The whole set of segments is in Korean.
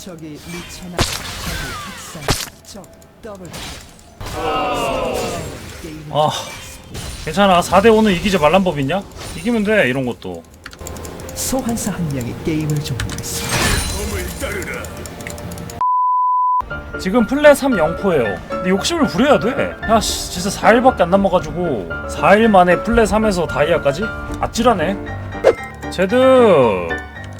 적이 미쳐나 적이 학살 적 더블 게임 아 괜찮아 4대 5는 이기지 말란 법 있냐? 이기면 돼 이런 것도 소환사 한 명이 게임을 종료했습니다. 지금 플랫 3 0포예요 근데 욕심을 부려야 돼야 씨, 진짜 4일밖에 안 남아가지고 4일 만에 플랫 3에서 다이아까지? 아찔하네 제드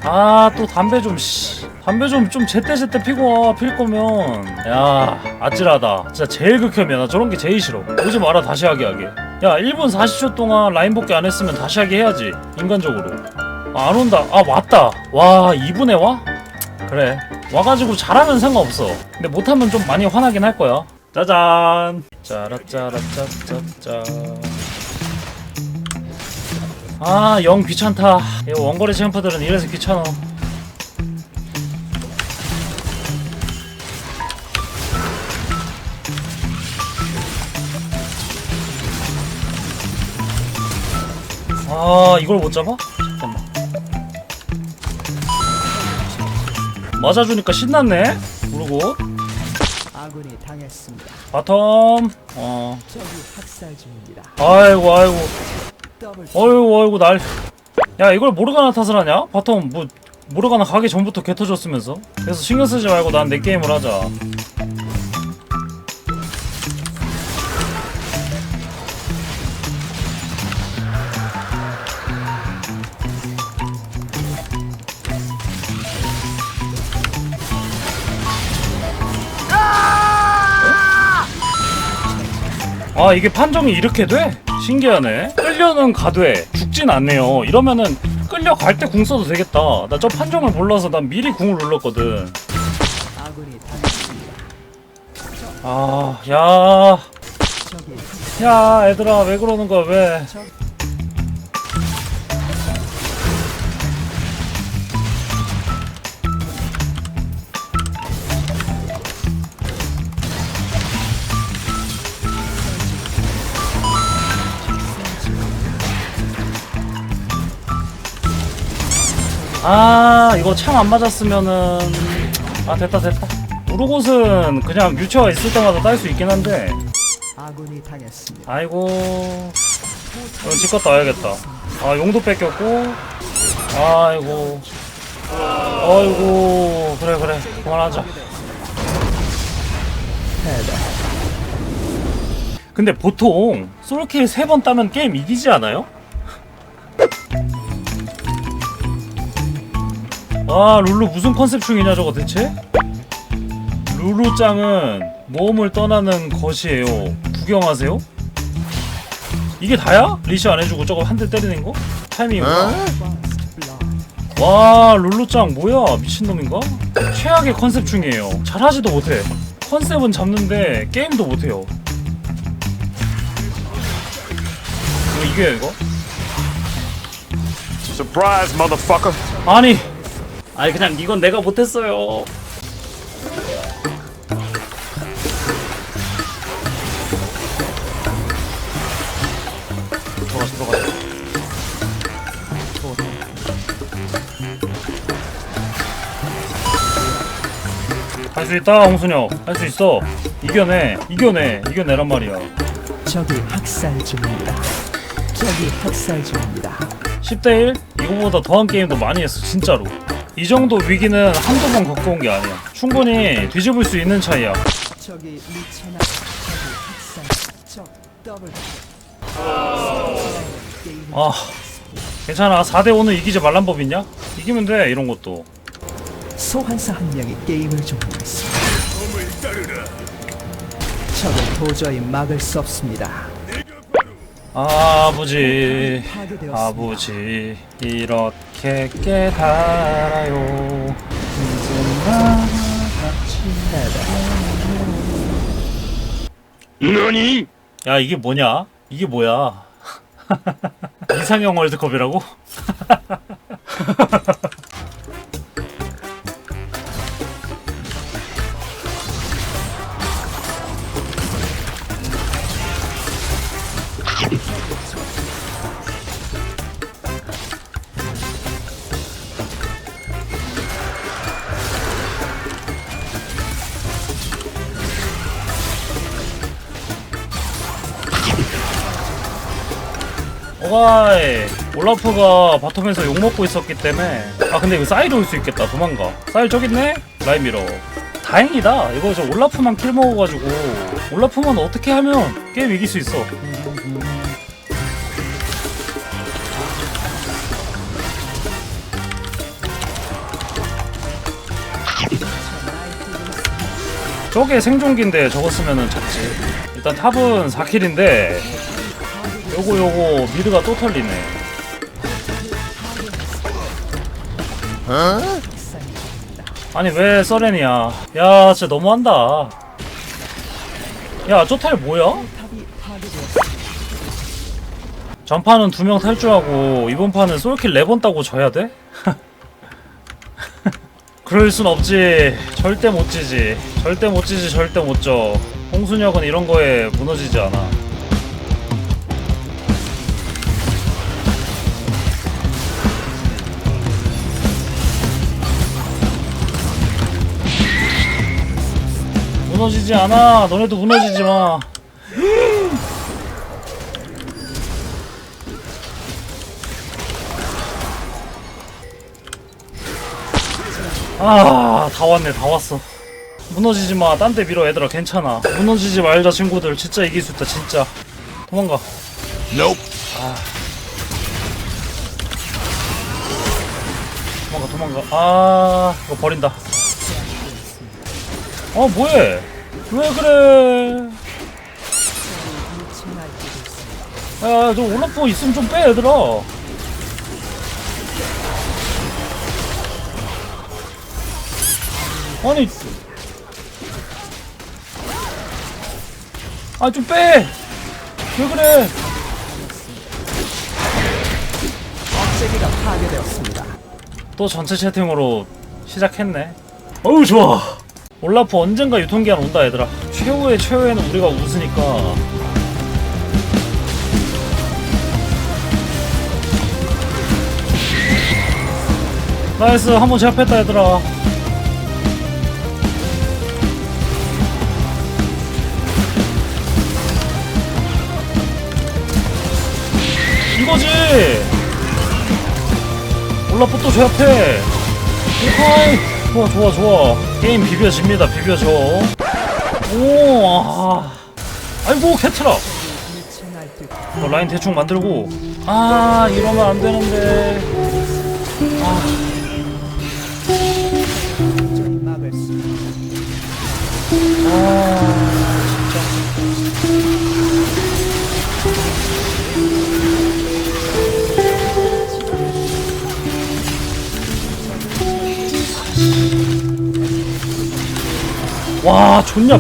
아 또 담배 좀 씨. 담배 좀 좀 제때 제때 피고 와 필 거면. 야 아찔하다. 진짜 제일 극혐이야. 나 저런 게 제일 싫어. 오지 마라 다시 하게 하게. 야 1분 40초 동안 라인 복귀 안 했으면 다시 하게 해야지 인간적으로. 아, 안 온다. 아 왔다. 와 2분에 와? 그래. 와가지고 잘하면 상관없어. 근데 못하면 좀 많이 화나긴 할 거야. 짜잔. 짜라짜라짜짜짜. 아영 귀찮다. 이 원거리 챔프들은 이래서 귀찮아 아 이걸 못 잡아? 잠깐만. 맞아주니까 신났네. 모르고. 아군이 당했습니다. 바텀. 어. 적이 학살 중입니다. 아이고 아이고. 더블 어이구 어이구 날야 이걸 모르가나 탓을 하냐? 바텀 뭐 모르가나 가기 전부터 개 터졌으면서. 그래서 신경 쓰지 말고 난 내 게임을 하자 아 이게 판정이 이렇게 돼? 신기하네. 끌려는 가돼 죽진 않네요. 이러면은 끌려갈 때 궁 써도 되겠다. 나 저 판정을 몰라서 난 미리 궁을 눌렀거든. 아야야 적이 얘들아 왜 그러는 거야 왜 아 이거 창 안 맞았으면은. 아 됐다 됐다. 우르곳은 그냥 뮤처가 있을 때마다 딸 수 있긴 한데. 아군이 당했습니다. 아이고. 집 갔다 와야겠다. 아 용도 뺏겼고. 아이고. 아이고. 그래 그래. 그만하자. 근데 보통 솔킬 3번 따면 게임 이기지 않아요? 아 룰루 무슨 컨셉 중이냐 저거 대체? 룰루짱은 모험을 떠나는 것이에요 구경하세요? 이게 다야? 리시 안 해주고 저거 한 대 때리는 거? First blood. 와 룰루짱 뭐야 미친놈인가? 최악의 컨셉 중이에요 잘하지도 못해 컨셉은 잡는데 게임도 못해요 이거 이겨요 이거? Surprise, motherfucker. 아니 아니 그냥 이건 내가 못했어요. 들어가자 들어가자. 할수 있다 홍순혁. 할 수 있어. 이겨내 이겨내 이겨내란 말이야. 적이 학살 중입니다. 적이 학살 중입니다. 10대1 이거보다 더한 게임도 많이 했어 진짜로 이 정도 위기는 한두 번 겪어온 게 아니야 충분히 뒤집을 수 있는 차이야 적이 미쳐나 적이 학살 적 더블 아 괜찮아 4대5는 이기지 말란 법 있냐? 이기면 돼 이런 것도 소환사 한 명이 게임을 종료했습니다. 적은 도저히 막을 수 없습니다. 아버지 파괴되었습니다. 아버지 이렇 게 깨달아요 이제나 Nani? 야 이게 뭐냐? 이게 뭐야? 이상형 월드컵이라고? 오가이 올라프가 바텀에서 욕먹고 있었기 때문에. 아 근데 이거 사이로 올 수 있겠다. 도망가. 사이 저기 있네? 라인 밀어 다행이다. 이거 저 올라프만 킬 먹어가지고. 올라프만 어떻게 하면 게임 이길 수 있어. 저게 생존기인데 저거 쓰면은 잡지. 일단 탑은 4킬인데 요거 요거 미드가 또 털리네. 아니 왜 서렌이야? 야 진짜 너무한다. 야 저 탈 뭐야? 전판은 두 명 탈주하고 이번 판은 솔킬 4번 따고 져야 돼? 그럴 순 없지. 절대 못 지지. 절대 못 지지 절대 못져. 홍순혁은 이런 거에 무너지지 않아 무너지지 않아 너네도 무너지지 마 아, 다 왔네, 다 왔어. 무너지지 마. 딴 데 밀어, 얘들아. 괜찮아. 무너지지 말자, 친구들. 진짜 이길 수 있다, 진짜. 도망가. Nope. 도망가, 도망가. 아, 이거 버린다. 어, 뭐해? 왜 그래? 야, 저 올라프 있으면 좀 빼, 얘들아. 아니. 아, 좀 빼! 왜 그래? 억제기가 파괴되었습니다. 또 전체 채팅으로 시작했네. 어우, 좋아. 올라프 언젠가 유통기한 온다, 얘들아. 최후의 최후에는 우리가 웃으니까. 나이스, 한번 제압했다, 얘들아. 이거지! 올라프 또 제압해! 오하이! 좋아, 좋아, 좋아. 게임 비벼집니다, 비벼져. 오, 아. 아이고, 캐트라! 너 라인 대충 만들고. 아, 이러면 안 되는데. 수 아, 와, 좋냐?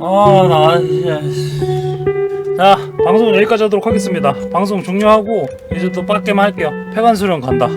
아, 나, 예. 자, 방송은 여기까지 하도록 하겠습니다. 방송 종료하고, 이제 또 빡게임 할게요. 폐관 수련 간다.